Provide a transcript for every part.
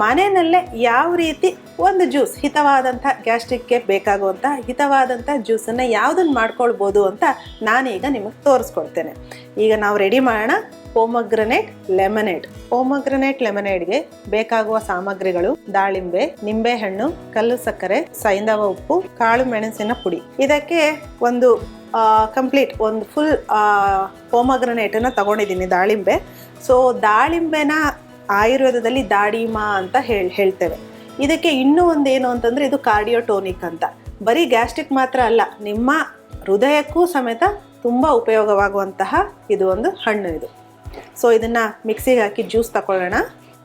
ಮನೆಯಲ್ಲೇ ಯಾವ ರೀತಿ ಒಂದು ಜ್ಯೂಸ್ ಹಿತವಾದಂಥ ಗ್ಯಾಸ್ಟ್ರಿಕ್ಗೆ ಬೇಕಾಗುವಂಥ ಹಿತವಾದಂಥ ಜ್ಯೂಸನ್ನು ಯಾವುದನ್ನು ಮಾಡ್ಕೊಳ್ಬೋದು ಅಂತ ನಾನೀಗ ನಿಮಗೆ ತೋರಿಸ್ಕೊಡ್ತೇನೆ. ಈಗ ನಾವು ರೆಡಿ ಮಾಡೋಣ ಪೋಮಗ್ರನೇಟ್ ಲೆಮನೇಡ್ ಪೋಮಗ್ರನೇಟ್ ಲೆಮನೇಡ್ಗೆ ಬೇಕಾಗುವ ಸಾಮಗ್ರಿಗಳು ದಾಳಿಂಬೆ, ನಿಂಬೆಹಣ್ಣು, ಕಲ್ಲು ಸಕ್ಕರೆ ಸೈಂಧವ ಉಪ್ಪು, ಕಾಳು ಮೆಣಸಿನ ಪುಡಿ. ಇದಕ್ಕೆ ಒಂದು ಕಂಪ್ಲೀಟ್ ಒಂದು ಫುಲ್ ಪೋಮಗ್ರನೇಟನ್ನು ತಗೊಂಡಿದ್ದೀನಿ ದಾಳಿಂಬೆ. ಸೊ ದಾಳಿಂಬೆನ ಆಯುರ್ವೇದದಲ್ಲಿ ದಾಡಿಮಾ ಅಂತ ಹೇಳಿ, ಹೇಳ್ತೇವೆ. ಇದಕ್ಕೆ ಇನ್ನೂ ಒಂದು ಏನು ಅಂತಂದರೆ ಇದು ಕಾರ್ಡಿಯೋಟೋನಿಕ್ ಅಂತ. ಬರೀ ಗ್ಯಾಸ್ಟ್ರಿಕ್ ಮಾತ್ರ ಅಲ್ಲ, ನಿಮ್ಮ ಹೃದಯಕ್ಕೂ ಸಮೇತ ತುಂಬ ಉಪಯೋಗವಾಗುವಂತಹ ಇದು ಒಂದು ಹಣ್ಣು ಇದು. ಸೊ ಇದನ್ನು ಮಿಕ್ಸಿಗೆ ಹಾಕಿ ಜ್ಯೂಸ್ ತಗೊಳ್ಳೋಣ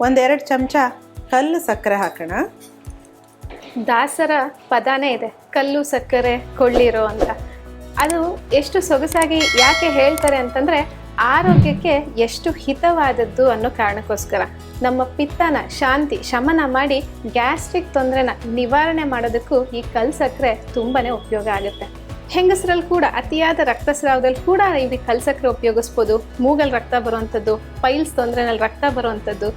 ಒಂದೆರಡು ಚಮಚ ಕಲ್ಲು ಸಕ್ಕರೆ ಹಾಕೋಣ. ದಾಸರ ಪದಾನೇ ಇದೆ, ಕಲ್ಲು ಸಕ್ಕರೆ ಕೊಳ್ಳಿರೋ ಅಂತ. ಅದು ಎಷ್ಟು ಸೊಗಸಾಗಿ ಯಾಕೆ ಹೇಳ್ತಾರೆ ಅಂತಂದ್ರೆ ಆರೋಗ್ಯಕ್ಕೆ ಎಷ್ಟು ಹಿತವಾದದ್ದು ಅನ್ನೋ ಕಾರಣಕ್ಕೋಸ್ಕರ ನಮ್ಮ ಪಿತ್ತನ ಶಾಂತಿ ಶಮನ ಮಾಡಿ ಗ್ಯಾಸ್ಟ್ರಿಕ್ ತೊಂದರೆನ ನಿವಾರಣೆ ಮಾಡೋದಕ್ಕೂ ಈ ಕಲ್ ಸಕ್ಕರೆ ತುಂಬಾ ಉಪಯೋಗ ಆಗುತ್ತೆ. ಹೆಂಗಸರಲ್ಲಿ ಕೂಡ, ಅತಿಯಾದ ರಕ್ತಸ್ರಾವದಲ್ಲಿ ಕೂಡ ಇಲ್ಲಿ ಕಲ್ ಸಕ್ಕರೆ ಉಪಯೋಗಿಸ್ಬೋದು. ಮೂಗಲ್ಲಿ ರಕ್ತ ಬರುವಂಥದ್ದು, ಪೈಲ್ಸ್ ತೊಂದರೆನಲ್ಲಿ ರಕ್ತ ಬರುವಂಥದ್ದು.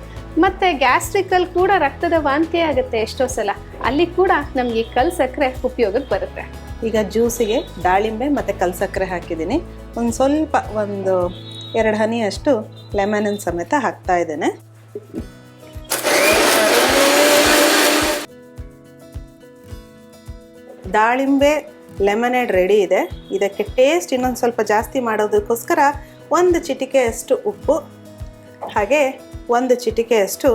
ಮತ್ತು ಗ್ಯಾಸ್ಟ್ರಿಕಲ್ಲಿ ಕೂಡ ರಕ್ತದ ವಾಂತಿ ಆಗುತ್ತೆ ಎಷ್ಟೋ ಸಲ. ಅಲ್ಲಿ ಕೂಡ ನಮಗೆ ಈ ಕಲ್ ಸಕ್ಕರೆ ಉಪಯೋಗಕ್ಕೆ ಬರುತ್ತೆ. ಈಗ ಜ್ಯೂಸಿಗೆ ದಾಳಿಂಬೆ ಮತ್ತು ಕಲ್ಸಕ್ಕರೆ ಹಾಕಿದ್ದೀನಿ. ಒಂದು ಸ್ವಲ್ಪ ಒಂದು ಎರಡು ಹನಿಯಷ್ಟು ಲೆಮನನ್ ಸಮೇತ ಹಾಕ್ತಾ ಇದ್ದೇನೆ. ದಾಳಿಂಬೆ ಲೆಮನೇಡ್ ರೆಡಿ ಇದೆ. ಇದಕ್ಕೆ ಟೇಸ್ಟ್ ಇನ್ನೊಂದು ಸ್ವಲ್ಪ ಜಾಸ್ತಿ ಮಾಡೋದಕ್ಕೋಸ್ಕರ ಒಂದು ಚಿಟಿಕೆಯಷ್ಟು ಉಪ್ಪು, ಹಾಗೆ ಒಂದು ಚಿಟಿಕೆಯಷ್ಟು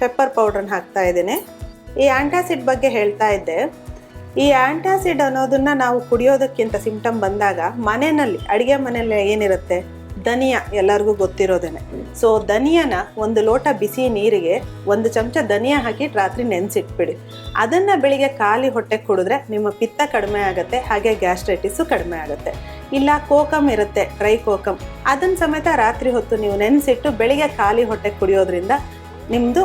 ಪೆಪ್ಪರ್ ಪೌಡ್ರನ್ನ ಹಾಕ್ತಾ ಇದ್ದೀನಿ. ಈ ಆ್ಯಂಟಾಸಿಡ್ ಬಗ್ಗೆ ಹೇಳ್ತಾ ಇದ್ದೆ. ಈ ಆ್ಯಂಟಾಸಿಡ್ ಅನ್ನೋದನ್ನ ನಾವು ಕುಡಿಯೋದಕ್ಕಿಂತ ಸಿಂಪ್ಟಮ್ ಬಂದಾಗ ಮನೆಯಲ್ಲಿ, ಅಡುಗೆ ಮನೆಯಲ್ಲಿ ಏನಿರುತ್ತೆ? ಧನಿಯಾ, ಎಲ್ಲರಿಗೂ ಗೊತ್ತಿರೋದೇನೆ. ಸೊ ಧನಿಯಾನ ಒಂದು ಲೋಟ ಬಿಸಿ ನೀರಿಗೆ ಒಂದು ಚಮಚ ಧನಿಯಾ ಹಾಕಿ ರಾತ್ರಿ ನೆನೆಸಿಟ್ಬಿಡಿ. ಅದನ್ನು ಬೆಳಿಗ್ಗೆ ಖಾಲಿ ಹೊಟ್ಟೆ ಕುಡಿದ್ರೆ ನಿಮ್ಮ ಪಿತ್ತ ಕಡಿಮೆ ಆಗುತ್ತೆ, ಹಾಗೆ ಗ್ಯಾಸ್ಟ್ರೈಟಿಸು ಕಡಿಮೆ ಆಗುತ್ತೆ. ಇಲ್ಲ ಕೋಕಮ್ ಇರುತ್ತೆ, ಡ್ರೈ ಕೋಕಮ್ ಅದನ್ನ ಸಮೇತ ರಾತ್ರಿ ಹೊತ್ತು ನೀವು ನೆನೆಸಿಟ್ಟು ಬೆಳಿಗ್ಗೆ ಖಾಲಿ ಹೊಟ್ಟೆ ಕುಡಿಯೋದ್ರಿಂದ ನಿಮ್ಮದು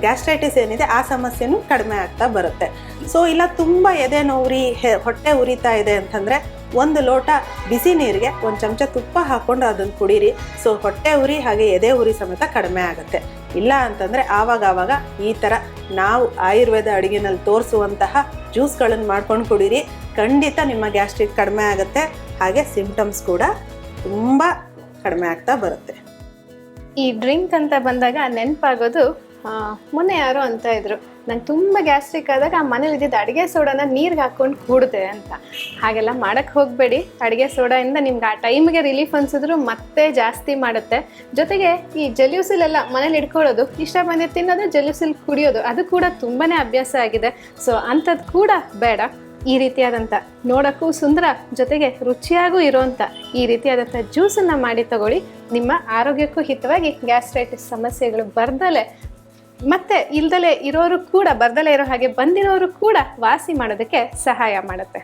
ಗ್ಯಾಸ್ಟ್ರೈಟಿಸ್ ಏನಿದೆ ಆ ಸಮಸ್ಯೆನೂ ಕಡಿಮೆ ಆಗ್ತಾ ಬರುತ್ತೆ. ಸೊ ಇಲ್ಲ ತುಂಬ ಎದೆ ನೋವುರಿ, ಹೆ- ಹೊಟ್ಟೆ ಉರಿತಾ ಇದೆ ಅಂತಂದರೆ ಒಂದು ಲೋಟ ಬಿಸಿ ನೀರಿಗೆ ಒಂದು ಚಮಚ ತುಪ್ಪ ಹಾಕ್ಕೊಂಡು ಅದನ್ನು ಕುಡೀರಿ. ಸೊ ಹೊಟ್ಟೆ ಉರಿ ಹಾಗೆ ಎದೆ ಉರಿ ಸಮೇತ ಕಡಿಮೆ ಆಗುತ್ತೆ. ಇಲ್ಲ ಅಂತಂದರೆ ಆವಾಗ ಆವಾಗ ಈ ಥರ ನಾವು ಆಯುರ್ವೇದ ಅಡುಗೆನಲ್ಲಿ ತೋರಿಸುವಂತಹ ಜ್ಯೂಸ್ಗಳನ್ನು ಮಾಡ್ಕೊಂಡು ಕುಡೀರಿ. ಖಂಡಿತ ನಿಮ್ಮ ಗ್ಯಾಸ್ಟ್ರಿಕ್ ಕಡಿಮೆ ಆಗುತ್ತೆ. ಹಾಗೆ ಸಿಂಪ್ಟಮ್ಸ್ ಕೂಡ ತುಂಬ ಕಡಿಮೆ ಆಗ್ತಾ ಬರುತ್ತೆ. ಈ ಡ್ರಿಂಕ್ ಅಂತ ಬಂದಾಗ ನೆನಪಾಗೋದು ಮೊನ್ನೆ ಯಾರೋ ಅಂತ ಇದ್ರು. ನಂಗೆ ತುಂಬ ಗ್ಯಾಸ್ಟ್ರಿಕ್ ಆದಾಗ ಆ ಮನೇಲಿ ಇದ್ದಿದ್ದ ಅಡುಗೆ ಸೋಡಾನ ನೀರಿಗೆ ಹಾಕ್ಕೊಂಡು ಕೂಡಿದೆ ಅಂತ. ಹಾಗೆಲ್ಲ ಮಾಡಕ್ಕೆ ಹೋಗಬೇಡಿ. ಅಡುಗೆ ಸೋಡಾಯಿಂದ ನಿಮ್ಗೆ ಆ ಟೈಮ್ಗೆ ರಿಲೀಫ್ ಅನ್ಸಿದ್ರು ಮತ್ತೆ ಜಾಸ್ತಿ ಮಾಡುತ್ತೆ. ಜೊತೆಗೆ ಈ ಜಲ್ಯೂಸಿಲೆಲ್ಲ ಮನೇಲಿ ಇಟ್ಕೊಳ್ಳೋದು ಇಷ್ಟ ಬಂದಿದ್ದು ತಿನ್ನೋದು ಜಲ್ಯೂಸಿಲ್ ಕುಡಿಯೋದು, ಅದು ಕೂಡ ತುಂಬಾ ಅಭ್ಯಾಸ ಆಗಿದೆ. ಸೊ ಅಂಥದ್ದು ಕೂಡ ಬೇಡ. ಈ ರೀತಿಯಾದಂಥ ನೋಡೋಕ್ಕೂ ಸುಂದರ, ಜೊತೆಗೆ ರುಚಿಯಾಗೂ ಇರೋಂಥ ಈ ರೀತಿಯಾದಂಥ ಜ್ಯೂಸನ್ನು ಮಾಡಿ ತಗೊಳ್ಳಿ. ನಿಮ್ಮ ಆರೋಗ್ಯಕ್ಕೂ ಹಿತವಾಗಿ ಗ್ಯಾಸ್ಟ್ರೈಟಿಸ್ ಸಮಸ್ಯೆಗಳು ಬರ್ದಲೆ ಮತ್ತೆ ಇಲ್ದಲೇ ಇರೋರು ಕೂಡ ಬರ್ದಲೇ ಇರೋ ಹಾಗೆ ಬಂದಿರೋರು ಕೂಡ ವಾಸಿ ಮಾಡೋದಕ್ಕೆ ಸಹಾಯ ಮಾಡುತ್ತೆ.